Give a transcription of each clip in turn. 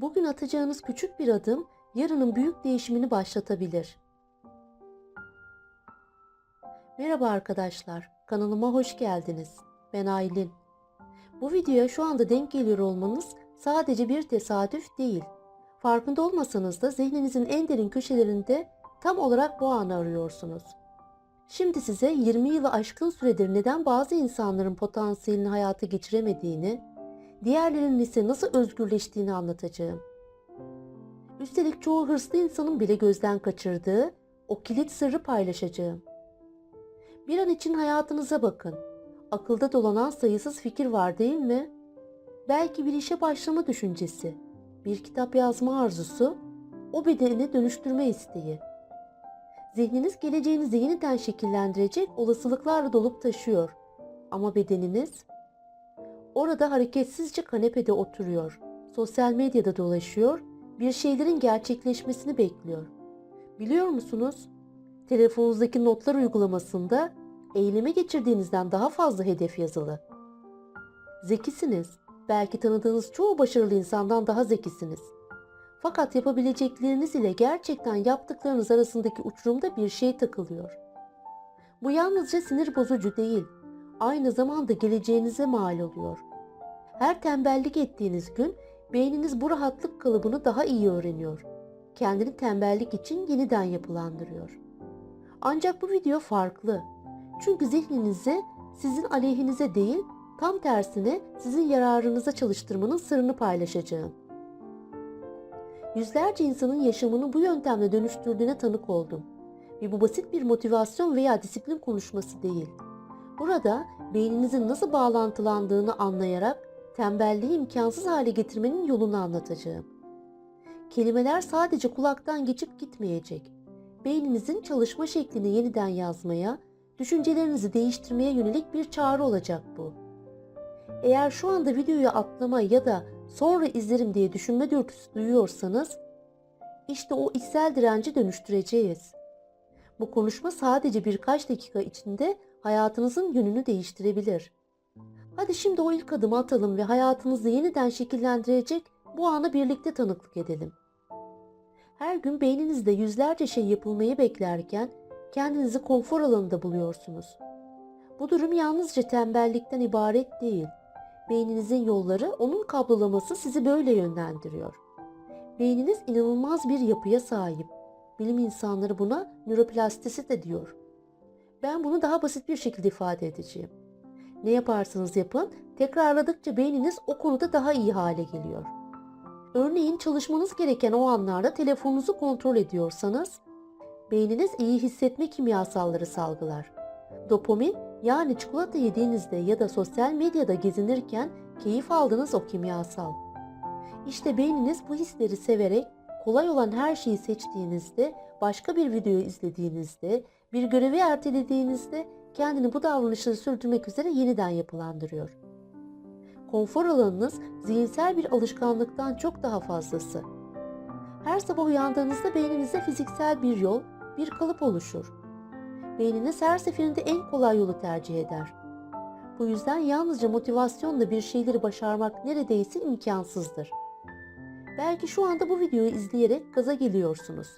Bugün atacağınız küçük bir adım yarının büyük değişimini başlatabilir. Merhaba arkadaşlar, kanalıma hoş geldiniz. Ben Aylin. Bu videoya şu anda denk geliyor olmanız sadece bir tesadüf değil. Farkında olmasanız da zihninizin en derin köşelerinde tam olarak bu anı arıyorsunuz. Şimdi size 20 yılı aşkın süredir neden bazı insanların potansiyelini hayata geçiremediğini, diğerlerinin ise nasıl özgürleştiğini anlatacağım. Üstelik çoğu hırslı insanın bile gözden kaçırdığı o kilit sırrı paylaşacağım. Bir an için hayatınıza bakın. Akılda dolanan sayısız fikir var değil mi? Belki bir işe başlama düşüncesi, bir kitap yazma arzusu, o bedeni dönüştürme isteği. Zihniniz geleceğinizi yeniden şekillendirecek olasılıklarla dolup taşıyor. Ama bedeniniz orada hareketsizce kanepede oturuyor. Sosyal medyada dolaşıyor, bir şeylerin gerçekleşmesini bekliyor. Biliyor musunuz? Telefonunuzdaki notlar uygulamasında eyleme geçirdiğinizden daha fazla hedef yazılı. Zekisiniz. Belki tanıdığınız çoğu başarılı insandan daha zekisiniz. Fakat yapabilecekleriniz ile gerçekten yaptıklarınız arasındaki uçurumda bir şey takılıyor. Bu yalnızca sinir bozucu değil, aynı zamanda geleceğinize mal oluyor. Her tembellik ettiğiniz gün beyniniz bu rahatlık kalıbını daha iyi öğreniyor. Kendini tembellik için yeniden yapılandırıyor. Ancak bu video farklı. Çünkü zihninizi sizin aleyhinize değil, tam tersine sizin yararınıza çalıştırmanın sırrını paylaşacağım. Yüzlerce insanın yaşamını bu yöntemle dönüştürdüğüne tanık oldum. Ve bu basit bir motivasyon veya disiplin konuşması değil. Burada beyninizin nasıl bağlantılandığını anlayarak tembelliği imkansız hale getirmenin yolunu anlatacağım. Kelimeler sadece kulaktan geçip gitmeyecek. Beyninizin çalışma şeklini yeniden yazmaya, düşüncelerinizi değiştirmeye yönelik bir çağrı olacak bu. Eğer şu anda videoyu atlama ya da sonra izlerim diye düşünme dürtüsü duyuyorsanız, işte o içsel direnci dönüştüreceğiz. Bu konuşma sadece birkaç dakika içinde hayatınızın yönünü değiştirebilir. Hadi şimdi o ilk adımı atalım ve hayatınızı yeniden şekillendirecek bu ana birlikte tanıklık edelim. Her gün beyninizde yüzlerce şey yapılmayı beklerken kendinizi konfor alanında buluyorsunuz. Bu durum yalnızca tembellikten ibaret değil. Beyninizin yolları, onun kablolaması sizi böyle yönlendiriyor. Beyniniz inanılmaz bir yapıya sahip. Bilim insanları buna nöroplastisite diyor. Ben bunu daha basit bir şekilde ifade edeceğim. Ne yaparsanız yapın, tekrarladıkça beyniniz o konuda daha iyi hale geliyor. Örneğin çalışmanız gereken o anlarda telefonunuzu kontrol ediyorsanız, beyniniz iyi hissetme kimyasalları salgılar. Dopamin yani çikolata yediğinizde ya da sosyal medyada gezinirken keyif aldığınız o kimyasal. İşte beyniniz bu hisleri severek kolay olan her şeyi seçtiğinizde, başka bir videoyu izlediğinizde, bir görevi ertelediğinizde kendini bu davranışları sürdürmek üzere yeniden yapılandırıyor. Konfor alanınız zihinsel bir alışkanlıktan çok daha fazlası. Her sabah uyandığınızda beyninizde fiziksel bir yol, bir kalıp oluşur. Beyniniz her seferinde en kolay yolu tercih eder. Bu yüzden yalnızca motivasyonla bir şeyleri başarmak neredeyse imkansızdır. Belki şu anda bu videoyu izleyerek gaza geliyorsunuz.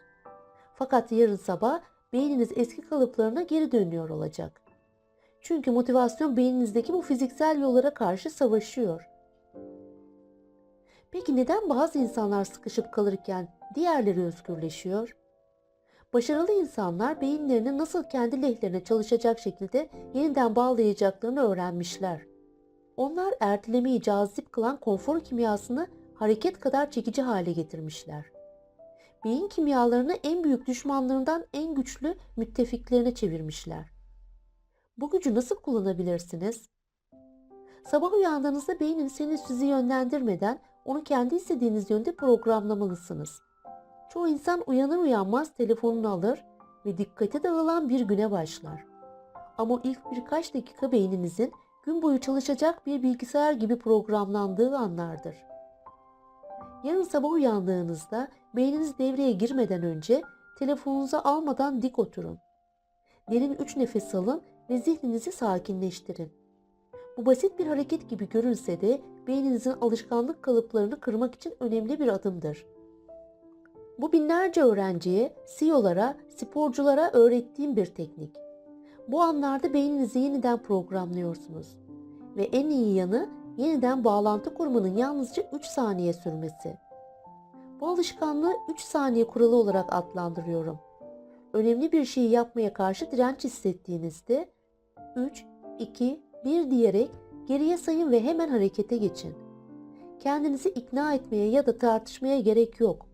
Fakat yarın sabah beyniniz eski kalıplarına geri dönüyor olacak. Çünkü motivasyon beyninizdeki bu fiziksel yollara karşı savaşıyor. Peki neden bazı insanlar sıkışıp kalırken diğerleri özgürleşiyor? Başarılı insanlar beyinlerini nasıl kendi lehlerine çalışacak şekilde yeniden bağlayacaklarını öğrenmişler. Onlar ertelemeyi cazip kılan konfor kimyasını hareket kadar çekici hale getirmişler. Beyin kimyalarını en büyük düşmanlarından en güçlü müttefiklerine çevirmişler. Bu gücü nasıl kullanabilirsiniz? Sabah uyandığınızda beynin seni sizi yönlendirmeden onu kendi istediğiniz yönde programlamalısınız. Çoğu insan uyanır uyanmaz telefonunu alır ve dikkate dağılan bir güne başlar. Ama ilk birkaç dakika beyninizin gün boyu çalışacak bir bilgisayar gibi programlandığı anlardır. Yarın sabah uyandığınızda beyniniz devreye girmeden önce telefonunuzu almadan dik oturun. Derin üç nefes alın ve zihninizi sakinleştirin. Bu basit bir hareket gibi görünse de beyninizin alışkanlık kalıplarını kırmak için önemli bir adımdır. Bu binlerce öğrenciye, CEO'lara, sporculara öğrettiğim bir teknik. Bu anlarda beyninizi yeniden programlıyorsunuz. Ve en iyi yanı yeniden bağlantı kurmanın yalnızca 3 saniye sürmesi. Bu alışkanlığı 3 saniye kuralı olarak adlandırıyorum. Önemli bir şeyi yapmaya karşı direnç hissettiğinizde 3, 2, 1 diyerek geriye sayın ve hemen harekete geçin. Kendinizi ikna etmeye ya da tartışmaya gerek yok.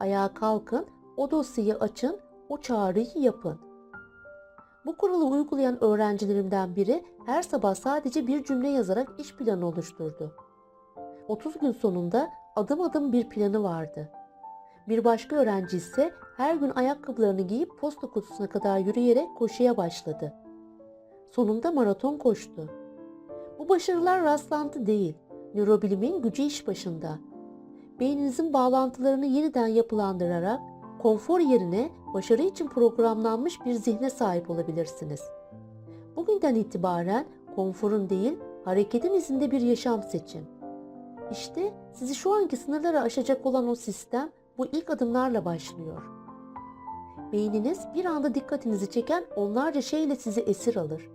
Ayağa kalkın, o dosyayı açın, o çağrıyı yapın. Bu kuralı uygulayan öğrencilerimden biri her sabah sadece bir cümle yazarak iş planı oluşturdu. 30 gün sonunda adım adım bir planı vardı. Bir başka öğrenci ise her gün ayakkabılarını giyip posta kutusuna kadar yürüyerek koşuya başladı. Sonunda maraton koştu. Bu başarılar rastlantı değil, nörobilimin gücü iş başında. Beyninizin bağlantılarını yeniden yapılandırarak konfor yerine başarı için programlanmış bir zihne sahip olabilirsiniz. Bugünden itibaren konforun değil, hareketin izinde bir yaşam seçin. İşte sizi şu anki sınırları aşacak olan o sistem bu ilk adımlarla başlıyor. Beyniniz bir anda dikkatinizi çeken onlarca şeyle sizi esir alır.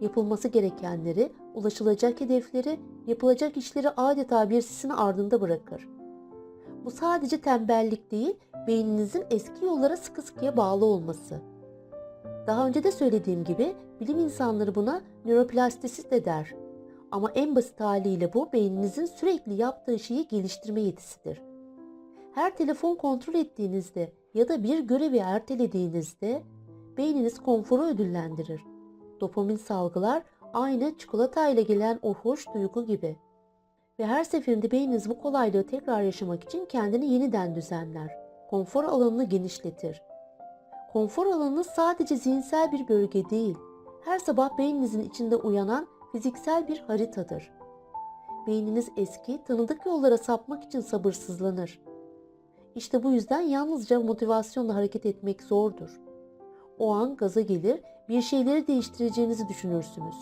Yapılması gerekenleri, ulaşılacak hedefleri, yapılacak işleri adeta bir sisin ardında bırakır. Bu sadece tembellik değil, beyninizin eski yollara sıkı sıkıya bağlı olması. Daha önce de söylediğim gibi bilim insanları buna nöroplastisite der. Ama en basit haliyle bu beyninizin sürekli yaptığı şeyi geliştirme yetisidir. Her telefon kontrol ettiğinizde ya da bir görevi ertelediğinizde beyniniz konforu ödüllendirir. Dopamin salgılar aynı çikolata ile gelen o hoş duygu gibi. Ve her seferinde beyniniz bu kolaylığı tekrar yaşamak için kendini yeniden düzenler. Konfor alanını genişletir. Konfor alanı sadece zihinsel bir bölge değil, her sabah beyninizin içinde uyanan fiziksel bir haritadır. Beyniniz eski, tanıdık yollara sapmak için sabırsızlanır. İşte bu yüzden yalnızca motivasyonla hareket etmek zordur. O an gaza gelir, bir şeyleri değiştireceğinizi düşünürsünüz.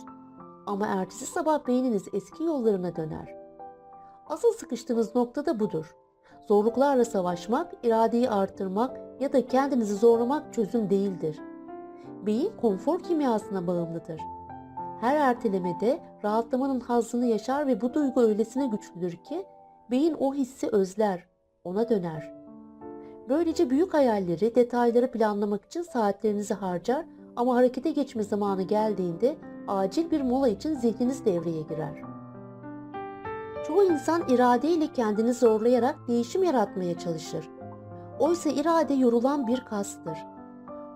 Ama ertesi sabah beyniniz eski yollarına döner. Asıl sıkıştığınız nokta da budur. Zorluklarla savaşmak, iradeyi artırmak ya da kendinizi zorlamak çözüm değildir. Beyin konfor kimyasına bağımlıdır. Her ertelemede rahatlamanın hazzını yaşar ve bu duygu öylesine güçlüdür ki beyin o hissi özler, ona döner. Böylece büyük hayalleri, detayları planlamak için saatlerinizi harcar ama harekete geçme zamanı geldiğinde acil bir mola için zihniniz devreye girer. Çoğu insan iradeyle kendini zorlayarak değişim yaratmaya çalışır. Oysa irade yorulan bir kastır.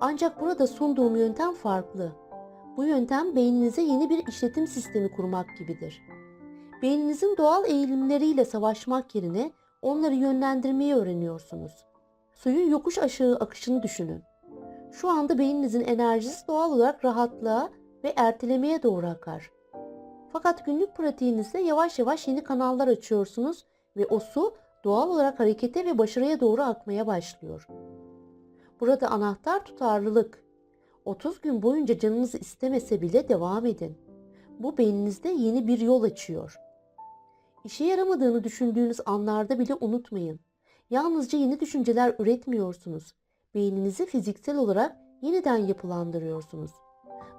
Ancak burada sunduğum yöntem farklı. Bu yöntem beyninize yeni bir işletim sistemi kurmak gibidir. Beyninizin doğal eğilimleriyle savaşmak yerine onları yönlendirmeyi öğreniyorsunuz. Suyun yokuş aşağı akışını düşünün. Şu anda beyninizin enerjisi doğal olarak rahatlığa ve ertelemeye doğru akar. Fakat günlük pratiğinizde yavaş yavaş yeni kanallar açıyorsunuz ve o su doğal olarak harekete ve başarıya doğru akmaya başlıyor. Burada anahtar tutarlılık. 30 gün boyunca canınız istemese bile devam edin. Bu beyninizde yeni bir yol açıyor. İşe yaramadığını düşündüğünüz anlarda bile unutmayın. Yalnızca yeni düşünceler üretmiyorsunuz. Beyninizi fiziksel olarak yeniden yapılandırıyorsunuz.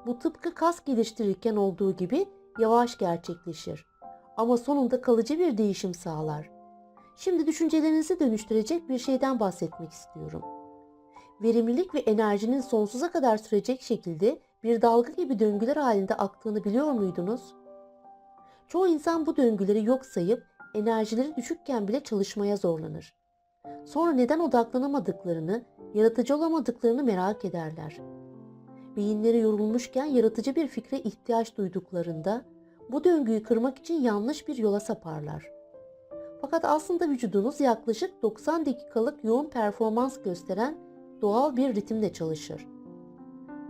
Bu tıpkı kas geliştirirken olduğu gibi yavaş gerçekleşir. Ama sonunda kalıcı bir değişim sağlar. Şimdi düşüncelerinizi dönüştürecek bir şeyden bahsetmek istiyorum. Verimlilik ve enerjinin sonsuza kadar sürecek şekilde bir dalga gibi döngüler halinde aktığını biliyor muydunuz? Çoğu insan bu döngüleri yok sayıp enerjileri düşükken bile çalışmaya zorlanır. Sonra neden odaklanamadıklarını, yaratıcı olamadıklarını merak ederler. Beyinleri yorulmuşken yaratıcı bir fikre ihtiyaç duyduklarında bu döngüyü kırmak için yanlış bir yola saparlar. Fakat aslında vücudunuz yaklaşık 90 dakikalık yoğun performans gösteren doğal bir ritimle çalışır.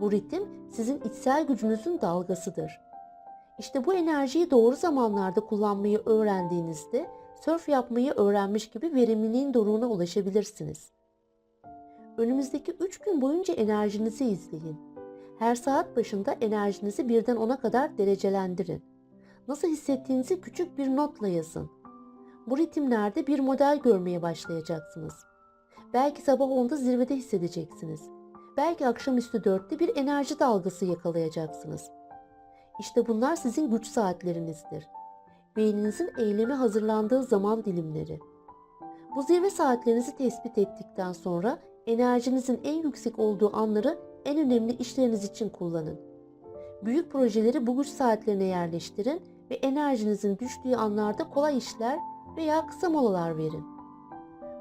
Bu ritim sizin içsel gücünüzün dalgasıdır. İşte bu enerjiyi doğru zamanlarda kullanmayı öğrendiğinizde sörf yapmayı öğrenmiş gibi verimliliğin doruğuna ulaşabilirsiniz. Önümüzdeki 3 gün boyunca enerjinizi izleyin. Her saat başında enerjinizi birden 10'a kadar derecelendirin. nasıl hissettiğinizi küçük bir notla yazın. Bu ritimlerde bir model görmeye başlayacaksınız. Belki sabah 10'da zirvede hissedeceksiniz. Belki akşamüstü 4'te bir enerji dalgası yakalayacaksınız. İşte bunlar sizin güç saatlerinizdir. Beyninizin eyleme hazırlandığı zaman dilimleri. Bu zirve saatlerinizi tespit ettikten sonra enerjinizin en yüksek olduğu anları en önemli işleriniz için kullanın. Büyük projeleri bu güç saatlerine yerleştirin ve enerjinizin düştüğü anlarda kolay işler veya kısa molalar verin.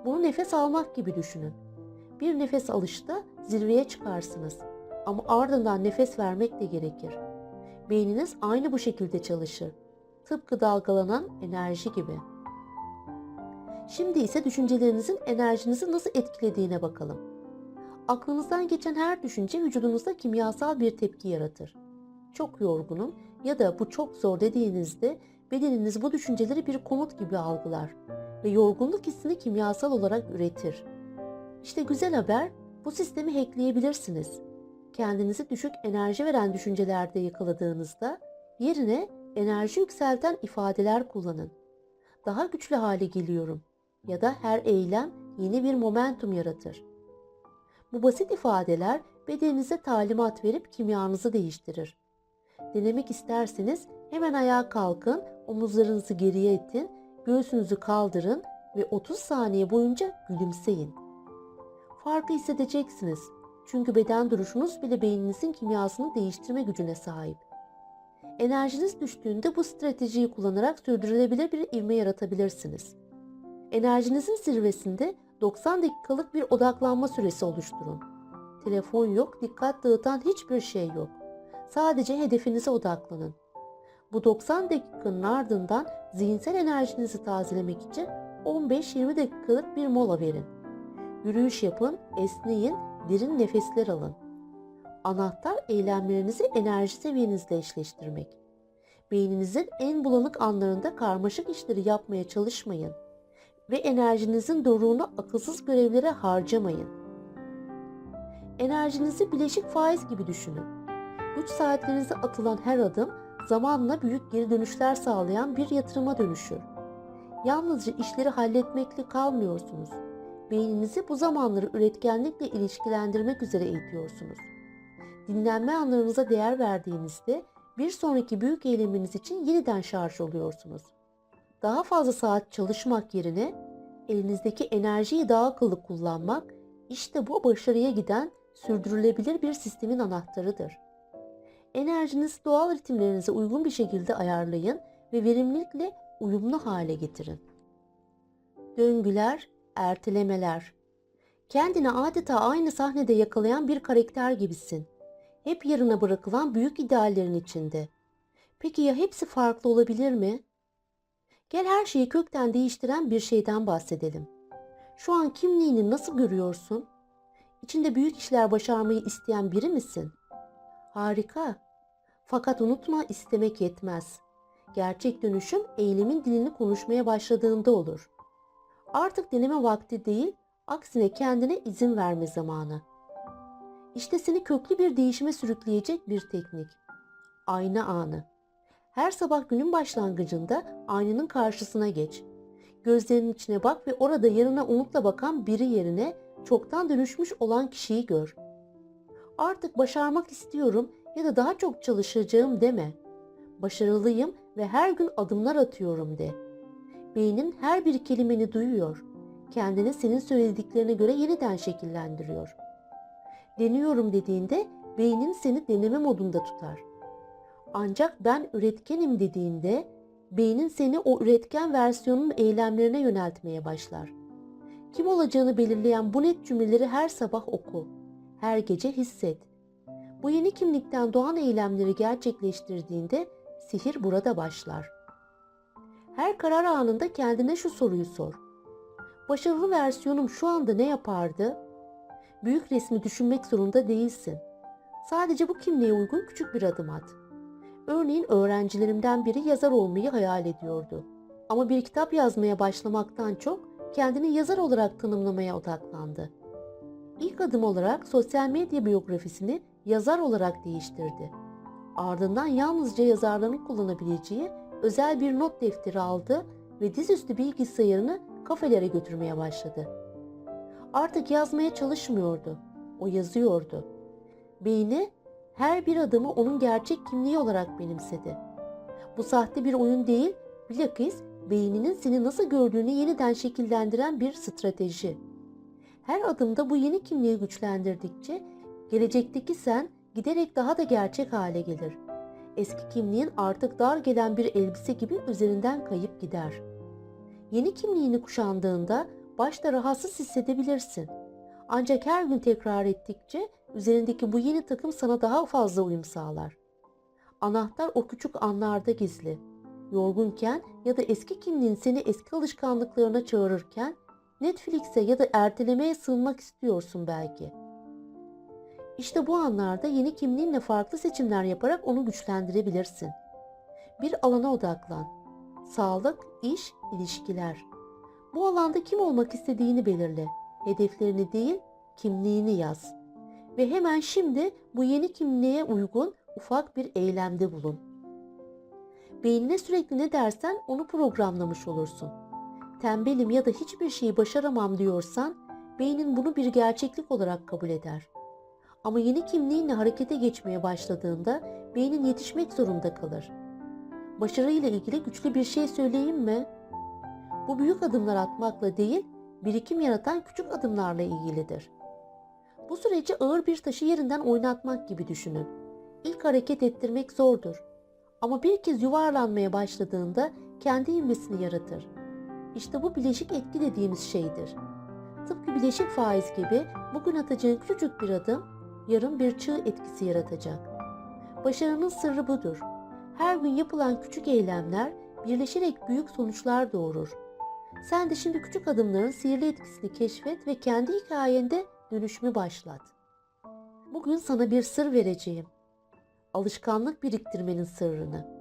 Bunu nefes almak gibi düşünün. Bir nefes alışta zirveye çıkarsınız ama ardından nefes vermek de gerekir. Beyniniz aynı bu şekilde çalışır. Tıpkı dalgalanan enerji gibi. Şimdi ise düşüncelerinizin enerjinizi nasıl etkilediğine bakalım. Aklınızdan geçen her düşünce vücudunuzda kimyasal bir tepki yaratır. Çok yorgunum ya da bu çok zor dediğinizde bedeniniz bu düşünceleri bir komut gibi algılar ve yorgunluk hissini kimyasal olarak üretir. İşte güzel haber bu sistemi hackleyebilirsiniz. Kendinizi düşük enerji veren düşüncelerde yakaladığınızda yerine enerji yükselten ifadeler kullanın. Daha güçlü hale geliyorum ya da her eylem yeni bir momentum yaratır. Bu basit ifadeler bedeninize talimat verip kimyanızı değiştirir. Denemek isterseniz hemen ayağa kalkın, omuzlarınızı geriye itin, göğsünüzü kaldırın ve 30 saniye boyunca gülümseyin. Farkı hissedeceksiniz. Çünkü beden duruşunuz bile beyninizin kimyasını değiştirme gücüne sahip. Enerjiniz düştüğünde bu stratejiyi kullanarak sürdürülebilir bir ivme yaratabilirsiniz. Enerjinizin zirvesinde 90 dakikalık bir odaklanma süresi oluşturun. Telefon yok, dikkat dağıtan hiçbir şey yok. Sadece hedefinize odaklanın. Bu 90 dakikanın ardından zihinsel enerjinizi tazelemek için 15-20 dakikalık bir mola verin. Yürüyüş yapın, esneyin, derin nefesler alın. Anahtar eylemlerinizi enerji seviyenizle eşleştirmek. Beyninizin en bulanık anlarında karmaşık işleri yapmaya çalışmayın ve enerjinizin doruğunu akılsız görevlere harcamayın. Enerjinizi bileşik faiz gibi düşünün. Güç saatlerinize atılan her adım zamanla büyük geri dönüşler sağlayan bir yatırıma dönüşür. Yalnızca işleri halletmekle kalmıyorsunuz. Beyninizi bu zamanları üretkenlikle ilişkilendirmek üzere eğitiyorsunuz. Dinlenme anlarınıza değer verdiğinizde bir sonraki büyük eyleminiz için yeniden şarj oluyorsunuz. Daha fazla saat çalışmak yerine elinizdeki enerjiyi daha akıllı kullanmak işte bu başarıya giden sürdürülebilir bir sistemin anahtarıdır. Enerjinizi doğal ritimlerinize uygun bir şekilde ayarlayın ve verimlilikle uyumlu hale getirin. Döngüler, ertelemeler. Kendini adeta aynı sahnede yakalayan bir karakter gibisin. Hep yarına bırakılan büyük ideallerin içinde. Peki ya hepsi farklı olabilir mi? Gel her şeyi kökten değiştiren bir şeyden bahsedelim. Şu an kimliğini nasıl görüyorsun? İçinde büyük işler başarmayı isteyen biri misin? Harika. Fakat unutma istemek yetmez. Gerçek dönüşüm eylemin dilini konuşmaya başladığında olur. Artık deneme vakti değil, aksine kendine izin verme zamanı. İşte seni köklü bir değişime sürükleyecek bir teknik. Ayna anı. Her sabah günün başlangıcında aynanın karşısına geç. Gözlerinin içine bak ve orada yanına umutla bakan biri yerine çoktan dönüşmüş olan kişiyi gör. Artık başarmak istiyorum ya da daha çok çalışacağım deme. Başarılıyım ve her gün adımlar atıyorum de. Beynin her bir kelimeni duyuyor. Kendini senin söylediklerine göre yeniden şekillendiriyor. Deniyorum dediğinde beynin seni deneme modunda tutar. Ancak ben üretkenim dediğinde beynin seni o üretken versiyonun eylemlerine yöneltmeye başlar. Kim olacağını belirleyen bu net cümleleri her sabah oku. Her gece hisset. Bu yeni kimlikten doğan eylemleri gerçekleştirdiğinde sihir burada başlar. Her karar anında kendine şu soruyu sor. Başarılı versiyonum şu anda ne yapardı? Büyük resmi düşünmek zorunda değilsin. Sadece bu kimliğe uygun küçük bir adım at. Örneğin öğrencilerimden biri yazar olmayı hayal ediyordu. Ama bir kitap yazmaya başlamaktan çok kendini yazar olarak tanımlamaya odaklandı. İlk adım olarak sosyal medya biyografisini yazar olarak değiştirdi. Ardından yalnızca yazarların kullanabileceği özel bir not defteri aldı ve dizüstü bilgisayarını kafelere götürmeye başladı. Artık yazmaya çalışmıyordu. O yazıyordu. Beyni her bir adımı onun gerçek kimliği olarak benimsedi. Bu sahte bir oyun değil, bilakis beyninin seni nasıl gördüğünü yeniden şekillendiren bir strateji. Her adımda bu yeni kimliği güçlendirdikçe gelecekteki sen giderek daha da gerçek hale gelir. Eski kimliğin artık dar gelen bir elbise gibi üzerinden kayıp gider. Yeni kimliğini kuşandığında başta rahatsız hissedebilirsin. Ancak her gün tekrar ettikçe üzerindeki bu yeni takım sana daha fazla uyum sağlar. Anahtar o küçük anlarda gizli. Yorgunken ya da eski kimliğin seni eski alışkanlıklarına çağırırken Netflix'e ya da ertelemeye sığınmak istiyorsun belki. İşte bu anlarda yeni kimliğinle farklı seçimler yaparak onu güçlendirebilirsin. Bir alana odaklan. Sağlık, iş, ilişkiler. Bu alanda kim olmak istediğini belirle. Hedeflerini değil, kimliğini yaz. Ve hemen şimdi bu yeni kimliğe uygun ufak bir eylemde bulun. Beynine sürekli ne dersen onu programlamış olursun. Tembelim ya da hiçbir şeyi başaramam diyorsan beynin bunu bir gerçeklik olarak kabul eder. Ama yeni kimliğinle harekete geçmeye başladığında beynin yetişmek zorunda kalır. Başarıyla ilgili güçlü bir şey söyleyeyim mi? Bu büyük adımlar atmakla değil, birikim yaratan küçük adımlarla ilgilidir. Bu süreci ağır bir taşı yerinden oynatmak gibi düşünün. İlk hareket ettirmek zordur. Ama bir kez yuvarlanmaya başladığında kendi ivmesini yaratır. İşte bu bileşik etki dediğimiz şeydir. Tıpkı bileşik faiz gibi bugün atacağın küçücük bir adım yarın bir çığ etkisi yaratacak. Başarının sırrı budur. Her gün yapılan küçük eylemler birleşerek büyük sonuçlar doğurur. Sen de şimdi küçük adımların sihirli etkisini keşfet ve kendi hikayende dönüşümü başlat. Bugün sana bir sır vereceğim. Alışkanlık biriktirmenin sırrını.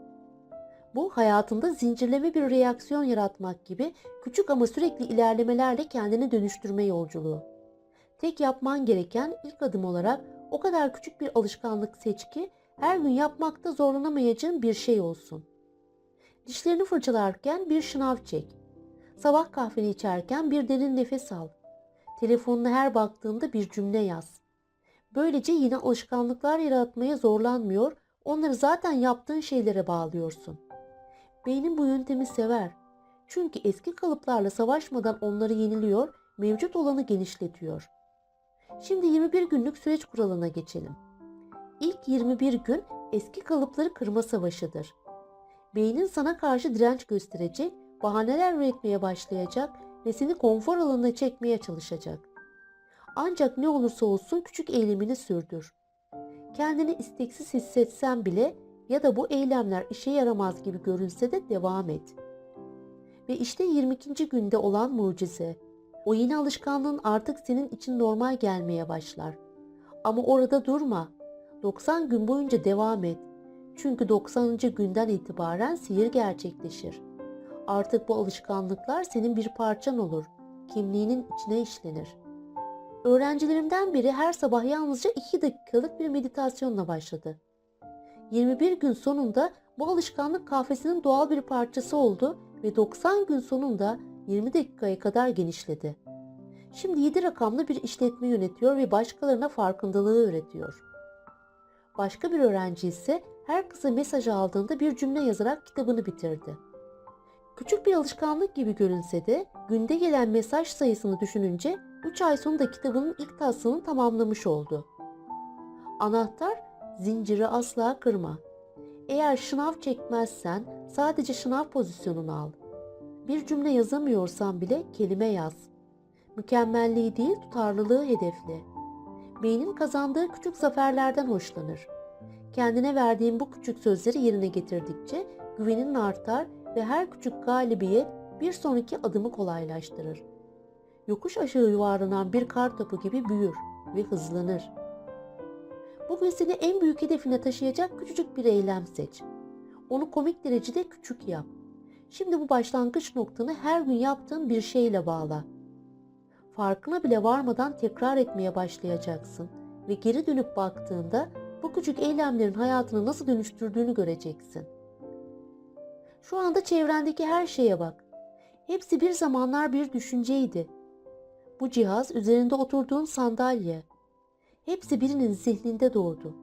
Bu hayatında zincirleme bir reaksiyon yaratmak gibi küçük ama sürekli ilerlemelerle kendini dönüştürme yolculuğu. Tek yapman gereken ilk adım olarak o kadar küçük bir alışkanlık seç ki her gün yapmakta zorlanamayacağın bir şey olsun. Dişlerini fırçalarken bir şınav çek. Sabah kahveni içerken bir derin nefes al. Telefonuna her baktığında bir cümle yaz. Böylece yine alışkanlıklar yaratmaya zorlanmıyor, onları zaten yaptığın şeylere bağlıyorsun. Beynin bu yöntemi sever. Çünkü eski kalıplarla savaşmadan onları yeniliyor, mevcut olanı genişletiyor. Şimdi 21 günlük süreç kuralına geçelim. İlk 21 gün eski kalıpları kırma savaşıdır. Beynin sana karşı direnç gösterecek, bahaneler üretmeye başlayacak ve seni konfor alanına çekmeye çalışacak. Ancak ne olursa olsun küçük eylemini sürdür. Kendini isteksiz hissetsen bile ya da bu eylemler işe yaramaz gibi görünse de devam et. Ve işte 22. günde olan mucize. O yeni alışkanlığın artık senin için normal gelmeye başlar. Ama orada durma. 90 gün boyunca devam et. Çünkü 90. günden itibaren sihir gerçekleşir. Artık bu alışkanlıklar senin bir parçan olur. Kimliğinin içine işlenir. Öğrencilerimden biri her sabah yalnızca 2 dakikalık bir meditasyonla başladı. 21 gün sonunda bu alışkanlık kahvesinin doğal bir parçası oldu ve 90 gün sonunda 20 dakikaya kadar genişledi. Şimdi 7 rakamlı bir işletme yönetiyor ve başkalarına farkındalığı öğretiyor. Başka bir öğrenci ise her kısa mesaj aldığında bir cümle yazarak kitabını bitirdi. Küçük bir alışkanlık gibi görünse de günde gelen mesaj sayısını düşününce 3 ay sonunda kitabının ilk taslağını tamamlamış oldu. Anahtar zinciri asla kırma. Eğer şınav çekmezsen sadece şınav pozisyonunu al. Bir cümle yazamıyorsan bile kelime yaz. Mükemmelliği değil tutarlılığı hedefle. Beynin kazandığı küçük zaferlerden hoşlanır. Kendine verdiğin bu küçük sözleri yerine getirdikçe güvenin artar ve her küçük galibiyet bir sonraki adımı kolaylaştırır. Yokuş aşağı yuvarlanan bir kar topu gibi büyür ve hızlanır. Bugün seni en büyük hedefine taşıyacak küçücük bir eylem seç. Onu komik derecede küçük yap. Şimdi bu başlangıç noktanı her gün yaptığın bir şeyle bağla. Farkına bile varmadan tekrar etmeye başlayacaksın ve geri dönüp baktığında bu küçük eylemlerin hayatını nasıl dönüştürdüğünü göreceksin. Şu anda çevrendeki her şeye bak. Hepsi bir zamanlar bir düşünceydi. Bu cihaz üzerinde oturduğun sandalye. Hepsi birinin zihninde doğdu.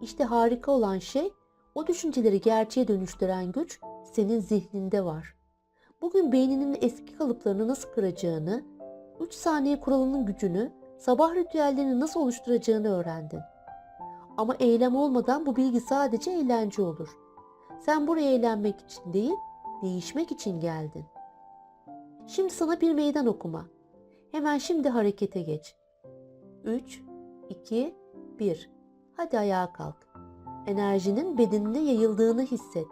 İşte harika olan şey o düşünceleri gerçeğe dönüştüren güç senin zihninde var. Bugün beyninin eski kalıplarını nasıl kıracağını, 3 saniye kuralının gücünü, sabah ritüellerini nasıl oluşturacağını öğrendin. Ama eylem olmadan bu bilgi sadece eğlence olur. Sen buraya eğlenmek için değil, değişmek için geldin. Şimdi sana bir meydan okuma. Hemen şimdi harekete geç. 3, 2, 1. Hadi ayağa kalk. Enerjinin bedenine yayıldığını hisset.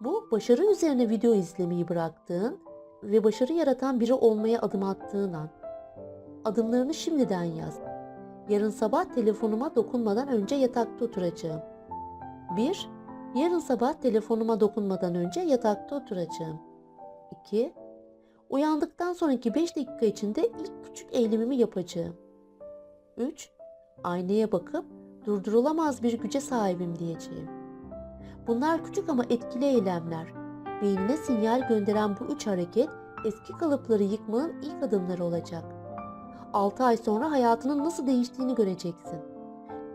Bu başarı üzerine video izlemeyi bıraktığın ve başarı yaratan biri olmaya adım attığın an. Adımlarını şimdiden yaz. Yarın sabah telefonuma dokunmadan önce yatakta oturacağım. 1. Yarın sabah telefonuma dokunmadan önce yatakta oturacağım. 2. Uyandıktan sonraki 5 dakika içinde ilk küçük eylemimi yapacağım. 3. Aynaya bakıp durdurulamaz bir güce sahibim diyeceğim. Bunlar küçük ama etkili eylemler. Beynine sinyal gönderen bu üç hareket eski kalıpları yıkmanın ilk adımları olacak. 6 ay sonra hayatının nasıl değiştiğini göreceksin.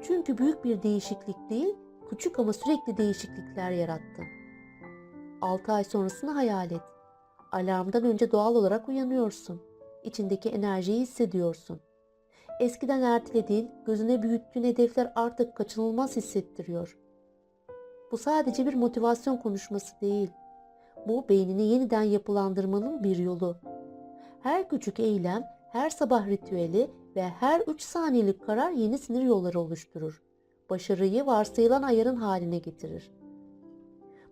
Çünkü büyük bir değişiklik değil, küçük ama sürekli değişiklikler yarattın. 6 ay sonrasını hayal et. Alarmdan önce doğal olarak uyanıyorsun. İçindeki enerjiyi hissediyorsun. Eskiden ertelediğin, gözüne büyüttüğün hedefler artık kaçınılmaz hissettiriyor. Bu sadece bir motivasyon konuşması değil. Bu beynini yeniden yapılandırmanın bir yolu. Her küçük eylem, her sabah ritüeli ve her 3 saniyelik karar yeni sinir yolları oluşturur. Başarıyı varsayılan ayarın haline getirir.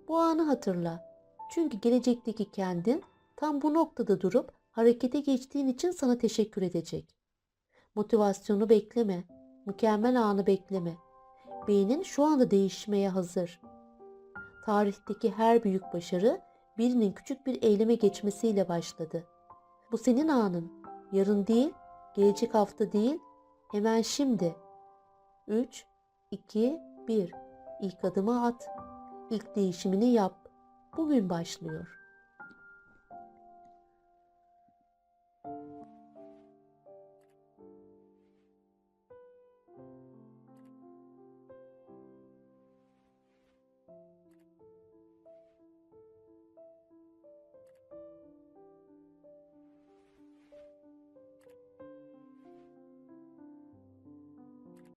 Bu anı hatırla. Çünkü gelecekteki kendin tam bu noktada durup harekete geçtiğin için sana teşekkür edecek. Motivasyonu bekleme. Mükemmel anı bekleme. Beynin şu anda değişmeye hazır. Tarihteki her büyük başarı birinin küçük bir eyleme geçmesiyle başladı. Bu senin anın. Yarın değil, gelecek hafta değil, hemen şimdi. 3, 2, 1. İlk adımı at. İlk değişimini yap. Bugün başlıyor.